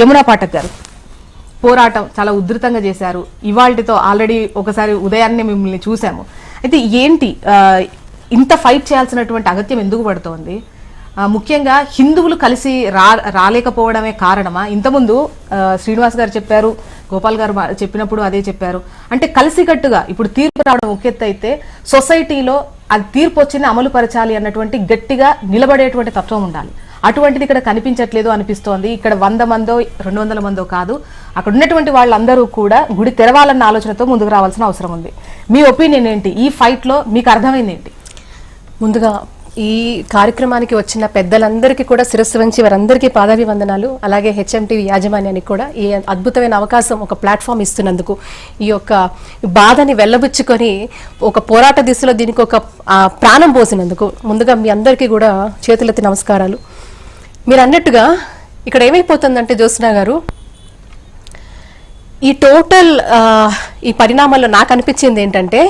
యమునా పాఠక్ గారు పోరాటం చాలా ఉధృతంగా చేశారు. ఇవాళతో ఆల్రెడీ ఒకసారి ఉదయాన్నే మిమ్మల్ని చూసాము అయితే ఏంటి ఇంత ఫైట్ చేయాల్సినటువంటి అగత్యం ఎందుకు పడుతోంది? ముఖ్యంగా హిందువులు కలిసి రా రాలేకపోవడమే కారణమా? ఇంతకుముందు శ్రీనివాస్ గారు చెప్పారు గోపాల్ గారు చెప్పినప్పుడు అదే చెప్పారు. అంటే కలిసికట్టుగా ఇప్పుడు తీర్పు రావడం ఒక అయితే సొసైటీలో అది తీర్పు వచ్చింది అమలు పరచాలి అన్నటువంటి గట్టిగా నిలబడేటువంటి తత్వం ఉండాలి. అటువంటిది ఇక్కడ కనిపించట్లేదు అనిపిస్తోంది. ఇక్కడ వంద మందో రెండు వందల మందో కాదు. అక్కడ ఉన్నటువంటి వాళ్ళందరూ కూడా గుడి తెరవాలన్న ఆలోచనతో ముందుకు రావాల్సిన అవసరం ఉంది. మీ ఒపీనియన్ ఏంటి? ఈ ఫైట్లో మీకు అర్థమైంది ఏంటి? ముందుగా ఈ కార్యక్రమానికి వచ్చిన పెద్దలందరికీ కూడా శిరస్సు వంచి వారందరికీ పాదాభివందనాలు. అలాగే హెచ్ఎంటీవీ యాజమాన్యానికి కూడా ఈ అద్భుతమైన అవకాశం ఒక ప్లాట్ఫామ్ ఇస్తున్నందుకు. ఈ యొక్క బాధని వెళ్ళబుచ్చుకొని ఒక పోరాట దిశలో దీనికి ఒక ప్రాణం పోసినందుకు ముందుగా మీ అందరికీ కూడా చేతులెత్తి నమస్కారాలు. మీరు అన్నట్టుగా ఇక్కడ ఏమైపోతుందంటే జ్యోత్స్నా గారు ఈ టోటల్ ఈ పరిణామాల్లో నాకు అనిపించింది ఏంటంటే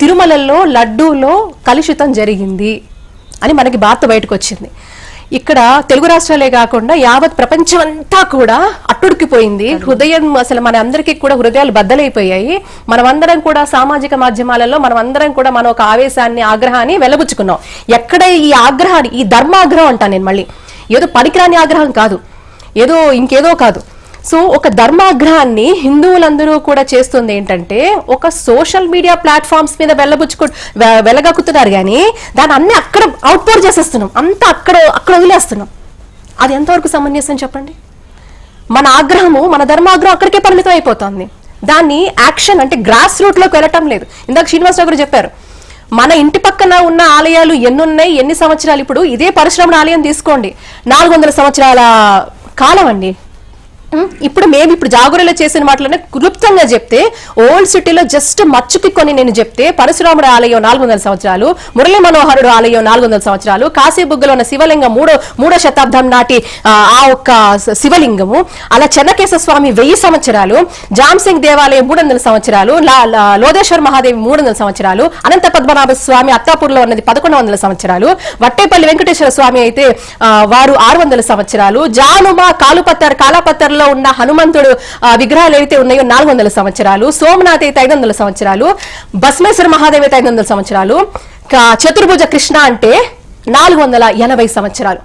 తిరుమలలో లడ్డూలో కలుషితం జరిగింది అని మనకి వార్త బయటకు వచ్చింది ఇక్కడ తెలుగు రాష్ట్రాలే కాకుండా యావత్ ప్రపంచం అంతా కూడా అట్టుడికిపోయింది. హృదయం అసలు మన అందరికీ కూడా హృదయాలు బద్దలైపోయాయి. మనమందరం కూడా సామాజిక మాధ్యమాలలో మనమందరం కూడా మన ఒక ఆవేశాన్ని ఆగ్రహాన్ని వెలబుచ్చుకున్నాం. ఎక్కడ ఈ ఆగ్రహాన్ని ఈ ధర్మాగ్రహం అంటాను నేను మళ్ళీ. ఏదో పనికిరాని ఆగ్రహం కాదు. ఏదో ఇంకేదో కాదు. సో ఒక ధర్మాగ్రహాన్ని హిందువులందరూ కూడా చేస్తుంది ఏంటంటే ఒక సోషల్ మీడియా ప్లాట్ఫామ్స్ మీద వెళ్ళబుచ్చుకు వె- వెలగక్కుతున్నారు కానీ దాన్ని అన్ని అక్కడ అవుట్పోర్ చేసేస్తున్నాం. అంతా అక్కడ అక్కడ వదిలేస్తున్నాం. అది ఎంతవరకు సమంజసం చెప్పండి? మన ఆగ్రహము మన ధర్మాగ్రహం అక్కడికే పరిమితం అయిపోతుంది దాన్ని యాక్షన్ అంటే గ్రాస్ రూట్లోకి వెళ్ళటం లేదు. ఇందాక శ్రీనివాసరావు గారు చెప్పారు మన ఇంటి పక్కన ఉన్న ఆలయాలు ఎన్నున్నాయి? ఎన్ని సంవత్సరాలు? ఇప్పుడు ఇదే పరశురాముడు ఆలయం తీసుకోండి. నాలుగు వందల సంవత్సరాల కాలం అండి. ఇప్పుడు మేము ఇప్పుడు జాగురలో చేసిన మాటలనే క్లుప్తంగా చెప్తే ఓల్డ్ సిటీలో జస్ట్ మచ్చుకి కొన్ని నేను చెప్తే పరశురాముడు ఆలయం నాలుగు వందల సంవత్సరాలు మురళీ మనోహరుడు ఆలయం నాలుగు వందల సంవత్సరాలు కాశీబుగ్గలో ఉన్న శివలింగం మూడో మూడో శతాబ్దం నాటి ఆ, ఒక్క శివలింగము అలా చెన్నకేశ్వర స్వామి వెయ్యి సంవత్సరాలు జామ్సింగ్ దేవాలయం మూడు వందల సంవత్సరాలు లా- లోదేశ్వర్ మహాదేవి మూడు వందల సంవత్సరాలు అనంత పద్మనాభ స్వామి అత్తాపూర్లో ఉన్నది పదకొండు వందల సంవత్సరాలు వట్టేపల్లి వెంకటేశ్వర స్వామి అయితే వారు ఆరు వందల సంవత్సరాలు జానుమ కాలుపత్తర్ కాలాపత్తర్లో ఉన్న హనుమంతుడు ఆ, విగ్రహాలు ఏవైతే ఉన్నాయో నాలుగు వందల సంవత్సరాలు సోమనాథ్ అయితే ఐదు వందల సంవత్సరాలు భస్మేశ్వర మహాదేవ్ అయితే ఐదు వందల సంవత్సరాలు చతుర్భుజ కృష్ణ అంటే నాలుగు వందల ఎనభై సంవత్సరాలు.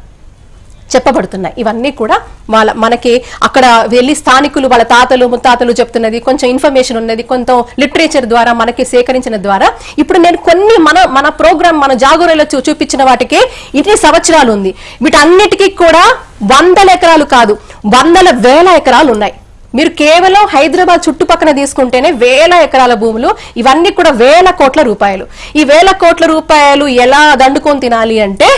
చెప్పబడుతున్నాయి. ఇవన్నీ కూడా వాళ్ళ మనకి అక్కడ వెళ్ళి స్థానికులు వాళ్ళ తాతలు ముత్తాతలు చెప్తున్నది కొంచెం ఇన్ఫర్మేషన్ ఉన్నది కొంత లిటరేచర్ ద్వారా మనకి సేకరించిన ద్వారా. ఇప్పుడు నేను కొన్ని మన మన ప్రోగ్రామ్ మన జాగోరలో చూ చూపించిన వాటికి ఇన్ని సంవత్సరాలు ఉంది. వీటన్నిటికీ కూడా వందల ఎకరాలు కాదు వందల వేల ఎకరాలు ఉన్నాయి. మీరు కేవలం హైదరాబాద్ చుట్టుపక్కన తీసుకుంటేనే వేల ఎకరాల భూములు ఇవన్నీ కూడా వేల కోట్ల రూపాయలు. ఈ వేల కోట్ల రూపాయలు ఎలా దండుకొని తినాలి అంటే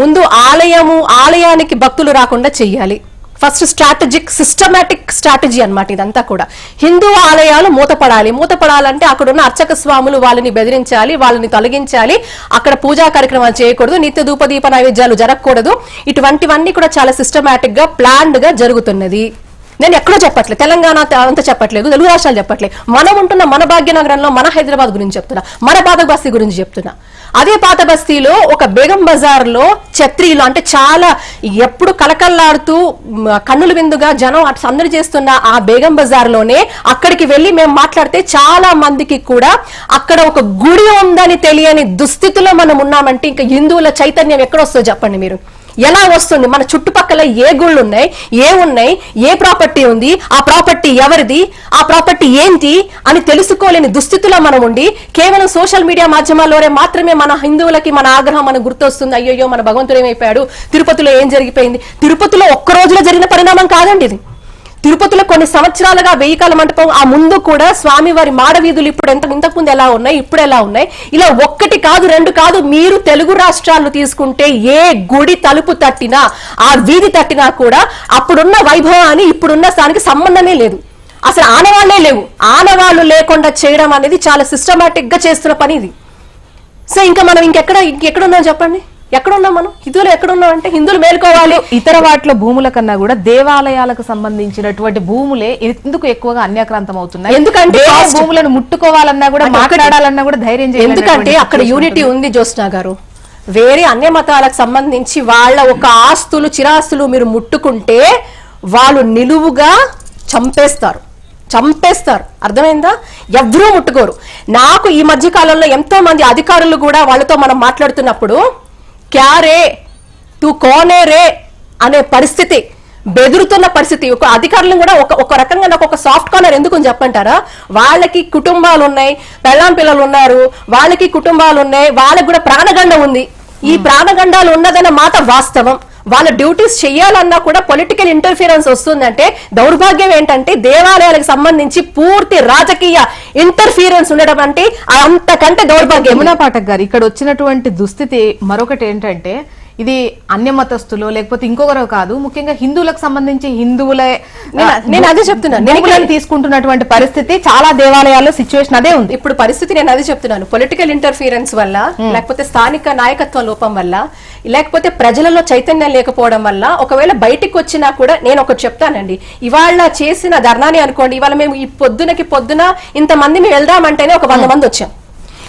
ముందు ఆలయము ఆలయానికి భక్తులు రాకుండా చెయ్యాలి. ఫస్ట్ స్ట్రాటజిక్ సిస్టమాటిక్ స్ట్రాటజీ అనమాట ఇదంతా కూడా. హిందూ ఆలయాలు మూతపడాలి. మూతపడాలంటే అక్కడున్న అర్చక స్వాములు వాళ్ళని బెదిరించాలి వాళ్ళని తొలగించాలి. అక్కడ పూజా కార్యక్రమాలు చేయకూడదు నిత్య ధూపదీప నైవేద్యాలు జరగకూడదు. ఇటువంటివన్నీ కూడా చాలా సిస్టమాటిక్గా ప్లాన్డ్గా జరుగుతున్నది. నేను ఎక్కడో చెప్పట్లేదు. తెలంగాణ అంతా చెప్పట్లేదు. తెలుగు రాష్ట్రాలు చెప్పట్లేదు. మనం ఉంటున్న మన భాగ్యనగరంలో మన హైదరాబాద్ గురించి చెప్తున్నా. మన పాత బస్తీ గురించి చెప్తున్నా. అదే పాత బస్తీలో ఒక బేగం బజార్లో ఛత్రీలు అంటే చాలా ఎప్పుడు కలకల్లాడుతూ కన్నుల విందుగా జనం అటు సందడి చేస్తున్న ఆ బేగం బజార్లోనే అక్కడికి వెళ్ళి మేము మాట్లాడితే చాలా మందికి కూడా అక్కడ ఒక గుడి ఉందని తెలియని దుస్థితిలో మనం ఉన్నామంటే ఇంకా హిందువుల చైతన్యం ఎక్కడొస్తుందో చెప్పండి మీరు. ఎలా వస్తుంది? మన చుట్టుపక్కల ఏ గుళ్ళు ఉన్నాయి ఏ ఉన్నాయి? ఏ ప్రాపర్టీ ఉంది? ఆ ప్రాపర్టీ ఎవరిది? ఆ ప్రాపర్టీ ఏంటి? అని తెలుసుకోలేని దుస్థితిలో మనం ఉండి కేవలం సోషల్ మీడియా మాధ్యమాల్లోనే మాత్రమే మన హిందువులకి మన ఆగ్రహం మనకు గుర్తొస్తుంది. అయ్యయ్యో మన భగవంతుడు ఏమైపోయాడు? తిరుపతిలో ఏం జరిగిపోయింది? తిరుపతిలో ఒక్క రోజులో జరిగిన పరిణామం కాదండి ఇది. తిరుపతిలో కొన్ని సంవత్సరాలుగా వెయ్యి కాల మంటపం ఆ ముందు కూడా స్వామివారి మాడవీధులు ఇప్పుడు ఎంత ఇంతకు ముందు ఎలా ఉన్నాయి ఇప్పుడు ఎలా ఉన్నాయి? ఇలా ఒక్కటి కాదు రెండు కాదు మీరు తెలుగు రాష్ట్రాలు తీసుకుంటే ఏ గుడి తలుపు తట్టినా ఆ వీధి తట్టినా కూడా అప్పుడున్న వైభవాన్ని ఇప్పుడున్న స్థానికి సంబంధమే లేదు. అసలు ఆనవాళ్ళే లేవు. ఆనవాళ్ళు లేకుండా చేయడం అనేది చాలా సిస్టమేటిక్గా చేస్తున్న పని ఇది. సో ఇంకా మనం ఇంకెక్కడ ఇంకెక్కడ ఉన్నాం చెప్పండి? ఎక్కడున్నాం మనం? హిందువులు ఎక్కడున్నాం అంటే హిందువులు మేల్కోవాలి. ఇతర వాటిలో భూముల కన్నా కూడా దేవాలయాలకు సంబంధించినటువంటి భూములే ఎందుకు ఎక్కువగా అన్యాక్రాంతం అవుతున్నాయి? ఎందుకంటే భూములను ముట్టుకోవాలన్నా కూడా. మాట్లాడాలన్నా కూడా ధైర్యం చేయలేనటువంటి ఎందుకంటే అక్కడ యూనిటీ. ఉంది. జ్యోత్స్నా గారు. వేరే అన్య మతాలకు సంబంధించి వాళ్ళ ఒక ఆస్తులు చిరాస్తులు మీరు ముట్టుకుంటే వాళ్ళు నిలువుగా చంపేస్తారు. చంపేస్తారు. అర్థమైందా? ఎవ్వరూ ముట్టుకోరు. నాకు ఈ మధ్య కాలంలో ఎంతో మంది అధికారులు కూడా వాళ్ళతో మనం మాట్లాడుతున్నప్పుడు క్యారే తు కోనే రే? అనే పరిస్థితి బెదురుతున్న పరిస్థితి. ఒక అధికారులను కూడా ఒక ఒక రకంగా నాకు ఒక సాఫ్ట్ కార్నర్ ఎందుకు అని చెప్పంటారా? వాళ్ళకి కుటుంబాలు ఉన్నాయి పెళ్ళాం పిల్లలు ఉన్నారు వాళ్ళకి కుటుంబాలు ఉన్నాయి వాళ్ళకి కూడా ప్రాణగండం ఉంది. ఈ ప్రాణగండాలు ఉన్నదన్న మాట వాస్తవం. వాళ్ళ డ్యూటీస్ చేయాలన్నా కూడా పొలిటికల్ ఇంటర్ఫిరెన్స్ వస్తుందంటే దౌర్భాగ్యం ఏంటంటే దేవాలయాలకు సంబంధించి పూర్తి రాజకీయ ఇంటర్ఫీరెన్స్ ఉండడం అంటే అంతకంటే దౌర్భాగ్యం యమునా పాఠక్ గారు ఇక్కడ వచ్చినటువంటి దుస్థితి మరొకటి ఏంటంటే ఇది అన్య మతస్థులు లేకపోతే ఇంకొకరు కాదు ముఖ్యంగా హిందువులకు సంబంధించి హిందువులే నేను- అదే చెప్తున్నాను. తీసుకుంటున్నటువంటి పరిస్థితి చాలా దేవాలయాల్లో సిచ్యువేషన్ అదే ఉంది. ఇప్పుడు పరిస్థితి నేను అది చెప్తున్నాను. పొలిటికల్ ఇంటర్ఫిరెన్స్ వల్ల లేకపోతే స్థానిక నాయకత్వ లోపం వల్ల లేకపోతే ప్రజలలో చైతన్యం లేకపోవడం వల్ల ఒకవేళ బయటికి వచ్చినా కూడా నేను ఒకటి చెప్తానండి. ఇవాళ చేసిన ధర్నాని అనుకోండి. ఇవాళ మేము ఈ పొద్దునకి పొద్దున ఇంతమంది మేము వెళ్దామంటేనే ఒక వంద మంది వచ్చాం.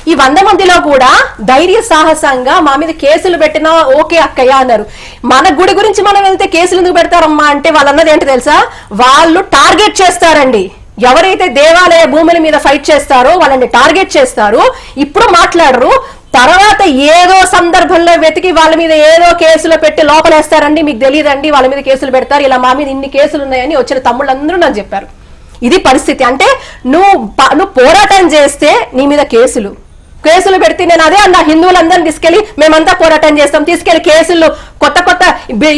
ఈ వంద మందిలో కూడా ధైర్య సాహసంగా మా మీద కేసులు పెట్టినా ఓకే అక్కయ్య అన్నారు. మన గుడి గురించి మనం వెళ్తే కేసులు ఎందుకు పెడతారమ్మా అంటే వాళ్ళు అన్నది ఏంటి తెలుసా? వాళ్ళు టార్గెట్ చేస్తారండి. ఎవరైతే దేవాలయ భూముల మీద ఫైట్ చేస్తారో వాళ్ళని టార్గెట్ చేస్తారు. ఇప్పుడు మాట్లాడరు. తర్వాత ఏదో సందర్భంలో వెతికి వాళ్ళ మీద ఏదో కేసులు పెట్టి లోపలేస్తారండి. మీకు తెలియదండి వాళ్ళ మీద కేసులు పెడతారు. ఇలా మా మీద ఇన్ని కేసులు ఉన్నాయని వచ్చిన తమ్ముళ్ళందరూ నాకు చెప్పారు. ఇది పరిస్థితి. అంటే నువ్వు నువ్వు పోరాటం చేస్తే నీ మీద కేసులు. కేసులు పెడితే నేను అదే అన్న హిందువులందరినీ తీసుకెళ్ళి మేమంతా పోరాటం చేస్తాం. తీసుకెళ్ళి కేసులు కొత్త కొత్త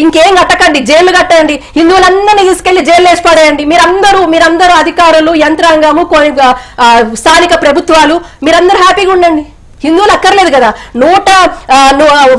ఇంకేం కట్టకండి జైలు కట్టండి హిందువులందరినీ తీసుకెళ్ళి జైలు వేసి పడేయండి. మీరందరూ మీరందరూ అధికారులు యంత్రాంగము స్థానిక ప్రభుత్వాలు మీరందరూ హ్యాపీగా ఉండండి. హిందువులు అక్కర్లేదు కదా. నూట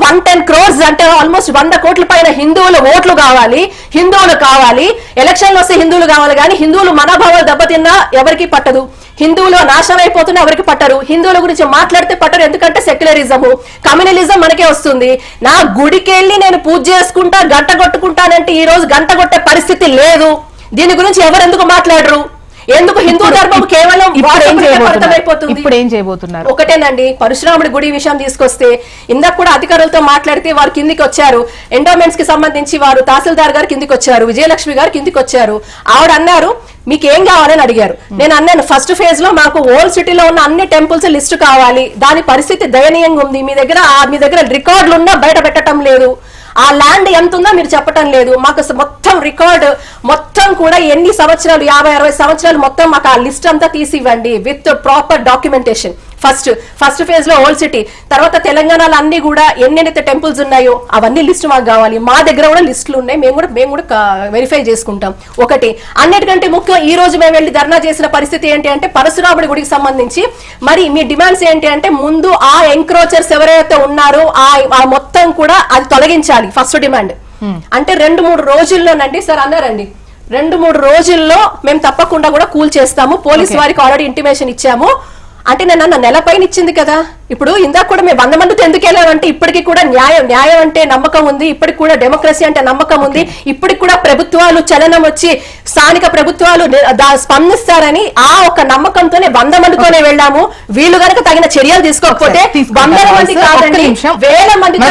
వన్ టెన్ క్రోర్స్ అంటే ఆల్మోస్ట్ వంద కోట్ల పైన హిందువుల ఓట్లు కావాలి హిందువులు కావాలి. ఎలక్షన్లు వస్తే హిందువులు కావాలి కానీ హిందువులు మనోభావాలు దెబ్బతిన్నా ఎవరికి పట్టదు. హిందువులు నాశనం అయిపోతున్నా ఎవరికి పట్టరు. హిందువుల గురించి మాట్లాడితే పట్టరు. ఎందుకంటే సెక్యులరిజం కమ్యూనలిజం మనకే వస్తుంది. నా గుడికెళ్ళి నేను పూజ చేసుకుంటా గంట కొట్టుకుంటానంటే ఈ రోజు గంట కొట్టే పరిస్థితి లేదు. దీని గురించి ఎవరు ఎందుకు మాట్లాడరు? ఎందుకు హిందూ ధర్మం కేవలం ఇప్పుడు ఏం చేయబోతున్నారు? ఒకటేనండి పరశురాముడి గుడి విషయం తీసుకొస్తే ఇందాక కూడా అధికారులతో మాట్లాడితే వారు కిందికి వచ్చారు. ఎండోమెంట్స్కి సంబంధించి వారు తహసీల్దార్ గారు కిందికి వచ్చారు విజయలక్ష్మి గారు కిందికి వచ్చారు. ఆవిడ అన్నారు మీకు ఏం కావాలని అడిగారు. నేను అన్నాను ఫస్ట్ ఫేజ్లో మాకు ఓల్డ్ సిటీలో ఉన్న అన్ని టెంపుల్స్ లిస్ట్ కావాలి. దాని పరిస్థితి దయనీయంగా ఉంది. మీ దగ్గర ఆ- మీ దగ్గర రికార్డులు ఉన్నా బయట పెట్టడం లేదు. ఆ ల్యాండ్ ఎంత ఉందో మీరు చెప్పటం లేదు. మాకు మొత్తం రికార్డు మొత్తం కూడా ఎన్ని సంవత్సరాలు యాభై అరవై సంవత్సరాలు మొత్తం మాకు ఆ లిస్ట్ అంతా తీసి ఇవ్వండి with proper documentation. First first ఫేజ్లో ఓల్డ్ సిటీ తర్వాత తెలంగాణలో అన్ని కూడా ఎన్నెన్నైతే టెంపుల్స్ ఉన్నాయో అవన్నీ లిస్ట్ మాకు కావాలి. మా దగ్గర కూడా లిస్టులు ఉన్నాయి. మేము కూడా మేము కూడా వెరిఫై చేసుకుంటాం. ఒకటి అన్నిటికంటే ముఖ్యం ఈ రోజు మేము వెళ్ళి ధర్నా చేసిన పరిస్థితి ఏంటి అంటే పరశురాముడి గుడికి సంబంధించి మరి మీ డిమాండ్స్ ఏంటి అంటే ముందు ఆ ఎంక్రోచర్స్ ఎవరైతే ఉన్నారో ఆ మొత్తం మొత్తం కూడా అది తొలగించాలి ఫస్ట్ డిమాండ్ అంటే రెండు మూడు రోజుల్లోనండి సార్ అన్నారండి. రెండు మూడు రోజుల్లో మేము తప్పకుండా కూడా కూల్ చేస్తాము. పోలీస్ వారికి ఆల్రెడీ ఇంటిమేషన్ ఇచ్చాము. అంటే నేను అన్న నెల పైన ఇచ్చింది కదా. ఇప్పుడు ఇందాక కూడా మేము వంద మందితో ఎందుకు వెళ్ళామంటే ఇప్పటికి కూడా న్యాయం న్యాయం అంటే నమ్మకం ఉంది. ఇప్పటికి కూడా డెమోక్రసీ అంటే నమ్మకం ఉంది. ఇప్పటికి కూడా ప్రభుత్వాలు చలనం వచ్చి స్థానిక ప్రభుత్వాలు స్పందిస్తారని ఆ ఒక నమ్మకంతోనే వంద మందితోనే వెళ్ళాము. వీళ్ళు గనక తగిన చర్యలు తీసుకోకపోతే. వందల మంది కాదండి. వేల మందితో